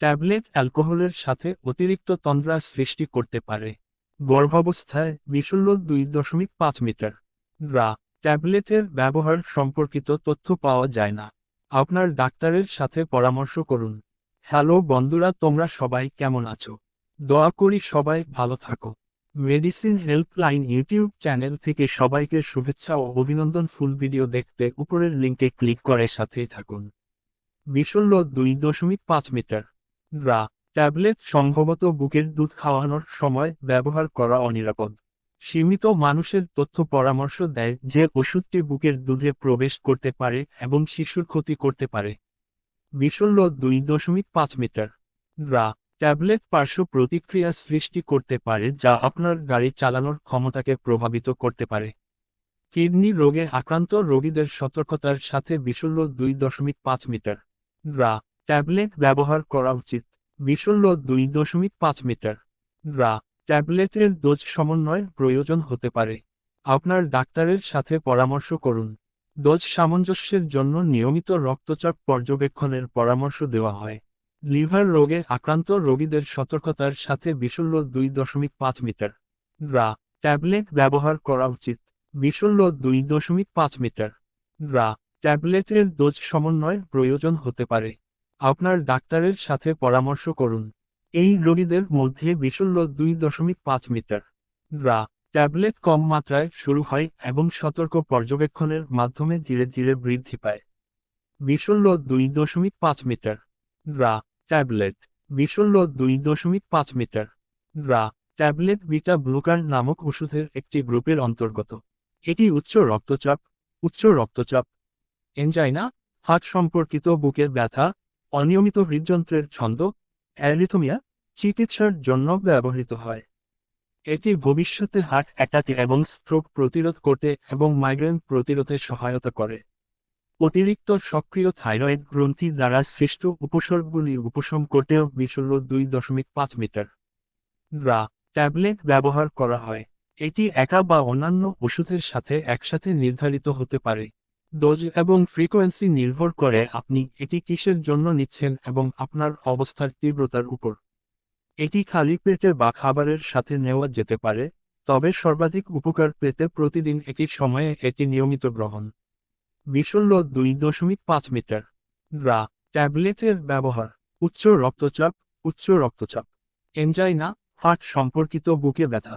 Tablet অ্যালকোহলের সাথে অতিরিক্ত তন্দ্রা সৃষ্টি করতে পারে। গর্ভাবস্থায় বিশুল্য দুই দশমিক পাঁচ মিটার। রা ট্যাবলেটের ব্যবহার সম্পর্কিত তথ্য পাওয়া যায় না। আপনার ডাক্তারের সাথে পরামর্শ করুন। হ্যালো বন্ধুরা, তোমরা সবাই কেমন আছো? দয়া করি সবাই ভালো থাকো। মেডিসিন হেল্পলাইন ইউটিউব চ্যানেল থেকে সবাইকে শুভেচ্ছা ও অভিনন্দন। ফুল ভিডিও দেখতে উপরের লিঙ্কে ক্লিক করে সাথেই থাকুন। বিশুল্য দুই দশমিক পাঁচ মিটার। রা, ট্যাবলেট সম্ভবত বুকের দুধ খাওয়ানোর সময় ব্যবহার করা অনিরাপদ। সীমিত মানুষের তথ্য পরামর্শ দেয় যে ওষুধটি বুকের দুধে প্রবেশ করতে পারে এবং শিশুর ক্ষতি করতে পারে। বিশুল্য দুই দশমিক পাঁচ মিটার। রা, ট্যাবলেট পার্শ্ব প্রতিক্রিয়া সৃষ্টি করতে পারে যা আপনার গাড়ি চালানোর ক্ষমতাকে প্রভাবিত করতে পারে। কিডনি রোগে আক্রান্ত রোগীদের সতর্কতার সাথে বিশুল্য দুই দশমিক পাঁচ মিটার। রা ট্যাবলেট ব্যবহার করা উচিত। বিশুল্য দুই দশমিক পাঁচ মিটার। রা ট্যাবলেটের ডোজ সমন্বয় প্রয়োজন হতে পারে। আপনার ডাক্তারের সাথে পরামর্শ করুন। ডোজ সামঞ্জস্যের জন্য নিয়মিত রক্তচাপ পর্যবেক্ষণের পরামর্শ দেওয়া হয়। লিভার রোগে আক্রান্ত রোগীদের সতর্কতার সাথে বিশুল্য দুই দশমিক পাঁচ মিটার। রা ট্যাবলেট ব্যবহার করা উচিত। বিশুল্য দুই দশমিক পাঁচ মিটার। রা ট্যাবলেটের ডোজ সমন্বয় প্রয়োজন হতে পারে। আপনার ডাক্তারের সাথে পরামর্শ করুন। এই রোগীদের মধ্যে বিশুল্য দুই দশমিক পাঁচ মিটার। রা ট্যাবলেট কম মাত্রায় শুরু হয় এবং সতর্ক পর্যবেক্ষণের মাধ্যমে ধীরে ধীরে বৃদ্ধি পায়। বিশুল্য দুই দশমিক পাঁচ মিটার। রা ট্যাবলেট বিশুল্য দুই দশমিক পাঁচ মিটার। রা ট্যাবলেট বিটা ব্লুকার নামক ওষুধের একটি গ্রুপের অন্তর্গত। এটি উচ্চ রক্তচাপ উচ্চ রক্তচাপ এনজাইনা হার্ট সম্পর্কিত বুকের ব্যথা অনিয়মিত হৃদযন্ত্রের ছন্দ, অ্যারিথমিয়া, চিকিৎসার জন্য ব্যবহৃত হয়। এটি ভবিষ্যতে হার্ট অ্যাটাক এবং স্ট্রোক প্রতিরোধ করতে এবং মাইগ্রেন প্রতিরোধে সহায়তা করে। অতিরিক্ত সক্রিয় থাইরয়েড গ্রন্থি দ্বারা সৃষ্ট উপসর্গগুলি উপশম করতেও বিশুল্য দুই দশমিক পাঁচ মিটার। রা ট্যাবলেট ব্যবহার করা হয়। এটি একা বা অন্যান্য ওষুধের সাথে একসাথে নির্ধারিত হতে পারে। ডোজ এবং ফ্রিকোয়েন্সি নির্ভর করে আপনি এটি কিসের জন্য নিচ্ছেন এবং আপনার অবস্থার তীব্রতার উপর। এটি খালি পেটে বা খাবারের সাথে নেওয়া যেতে পারে, তবে সর্বাধিক উপকার পেতে প্রতিদিন একই সময়ে এটি নিয়মিত গ্রহণ। বিশুল্য দুই দশমিক পাঁচ মিটার। রা ট্যাবলেটের ব্যবহার। উচ্চ রক্তচাপ উচ্চ রক্তচাপ। এনজাইনা হার্ট সম্পর্কিত বুকে ব্যথা।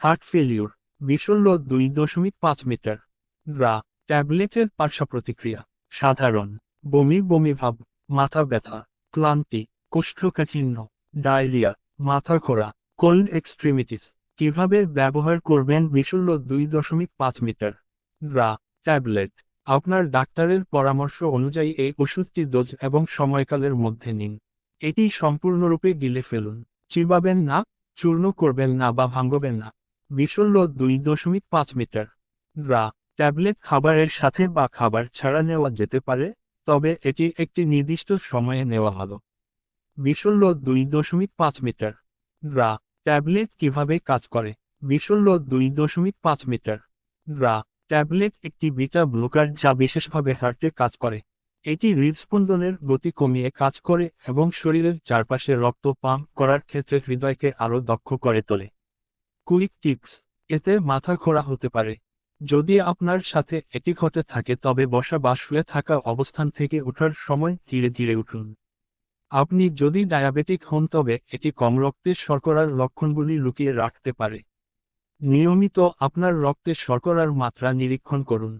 হার্ট ফেলিউর বিশুল্য দুই দশমিক পাঁচ মিটার। রা ট্যাবলেটের পার্শ্ব প্রতিক্রিয়া সাধারণ। বমি বমি ভাব মাথা ব্যথা ক্লান্তি কোষ্ঠকাঠিন্য ডায়রিয়া মাথা খোরা কোল্ড এক্সট্রিমিটিস। কীভাবে ব্যবহার করবেন বিশুল্য দুই দশমিক পাঁচ মিটার? রা ট্যাবলেট। আপনার ডাক্তারের পরামর্শ অনুযায়ী এই ওষুধটি ডোজ এবং সময়কালের মধ্যে নিন। এটি সম্পূর্ণরূপে গিলে ফেলুন। চিবাবেন না চূর্ণ করবেন না বা ভাঙ্গবেন না। বিশুল্য দুই দশমিক পাঁচ মিটার। রা ট্যাবলেট খাবারের সাথে বা খাবার ছাড়া নেওয়া যেতে পারে, তবে এটি একটি নির্দিষ্ট সময়ে নেওয়া ভালো। বিশুল্য দুই দশমিক পাঁচ মিটার। রা ট্যাবলেট কীভাবে কাজ করে? বিশুল্য দুই দশমিক পাঁচ মিটার। রা ট্যাবলেট একটি বিটা ব্লুকার যা বিশেষভাবে হার্টে কাজ করে। এটি হৃদস্পন্দনের গতি কমিয়ে কাজ করে এবং শরীরের চারপাশে রক্ত পাম্প করার ক্ষেত্রে হৃদয়কে আরও দক্ষ করে তোলে। কুইক টিপস, এতে মাথা খোরা হতে পারে। যদি আপনার সাথে এটি ঘটে থাকে তবে বসা বা শুয়ে থাকা অবস্থান থেকে ওঠার সময় ধীরে ধীরে উঠুন। আপনি যদি ডায়াবেটিক হন তবে এটি কম রক্তের শর্করার লক্ষণগুলি লুকিয়ে রাখতে পারে। নিয়মিত আপনার রক্তে শর্করার মাত্রা নিরীক্ষণ করুন।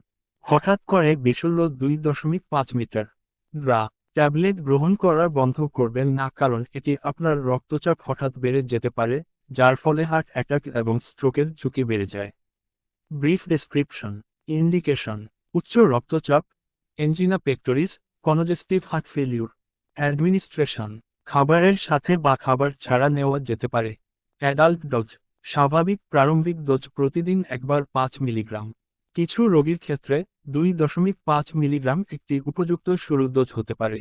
হঠাৎ করে বিশুল্য দুই দশমিক পাঁচ মিটার রা ট্যাবলেট গ্রহণ করা বন্ধ করবেন না কারণ এটি আপনার রক্তচাপ হঠাৎ বেড়ে যেতে পারে, যার ফলে হার্ট অ্যাটাক এবং স্ট্রোকের ঝুঁকি বেড়ে যায়। ব্রিফ ডেসক্রিপশন ইন্ডিকেশন উচ্চ রক্তচাপ angina pectoris congestive heart failure administration খাবারের সাথে বা খাবার ছাড়া নেওয়া যেতে পারে। অ্যাডাল্ট ডোজ স্বাভাবিক প্রারম্ভিক ডোজ প্রতিদিন একবার পাঁচ মিলিগ্রাম। কিছু রোগীর ক্ষেত্রে দুই দশমিক পাঁচ মিলিগ্রাম একটি উপযুক্ত শুরু ডোজ হতে পারে।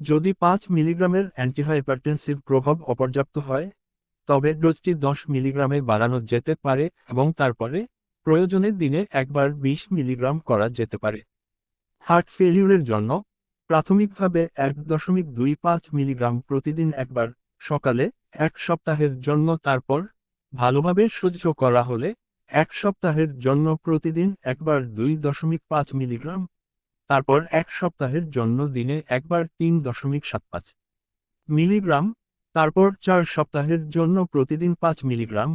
যদি পাঁচ মিলিগ্রামের অ্যান্টিহাইপারটেনসিভ প্রভাব অপর্যাপ্ত হয়, তবে ডোজটি দশ মিলিগ্রামে বাড়ানো যেতে পারে এবং তারপরে প্রয়োজনের দিনে একবার বিশ মিলিগ্রাম করা যেতে পারে। হার্ট ফেলিউরের জন্য প্রাথমিকভাবে এক দশমিক দুই পাঁচ মিলিগ্রাম প্রতিদিন একবার সকালে এক সপ্তাহের জন্য, তারপর ভালোভাবে সহ্য করা হলে এক সপ্তাহের জন্য প্রতিদিন একবার দুই দশমিক পাঁচ মিলিগ্রাম, তারপর এক সপ্তাহের জন্য দিনে একবার তিন দশমিক সাত পাঁচ মিলিগ্রাম, তারপর চার সপ্তাহের জন্য প্রতিদিন পাঁচ মিলিগ্রাম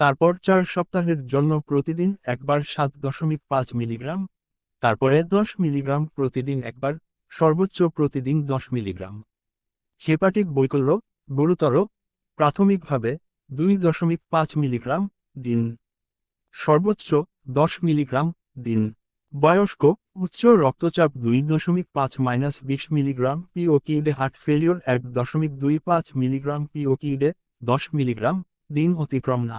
তারপর চার সপ্তাহের জন্য প্রতিদিন একবার সাত দশমিক পাঁচ মিলিগ্রাম, তারপরে দশ মিলিগ্রাম প্রতিদিন একবার, সর্বোচ্চ প্রতিদিন দশ মিলিগ্রাম। হেপাটিক বৈকল্য, গুরুতর, প্রাথমিকভাবে দুই দশমিক পাঁচ মিলিগ্রাম দিন। সর্বোচ্চ দশ মিলিগ্রাম দিন। বয়স্ক, উচ্চ রক্তচাপ দুই দশমিক পাঁচ মাইনাস বিশ মিলিগ্রাম পিওকিডে হার্ট ফেলিওর এক দশমিক দুই পাঁচ মিলিগ্রাম পিওকিডে দশ মিলিগ্রাম দিন অতিক্রম না।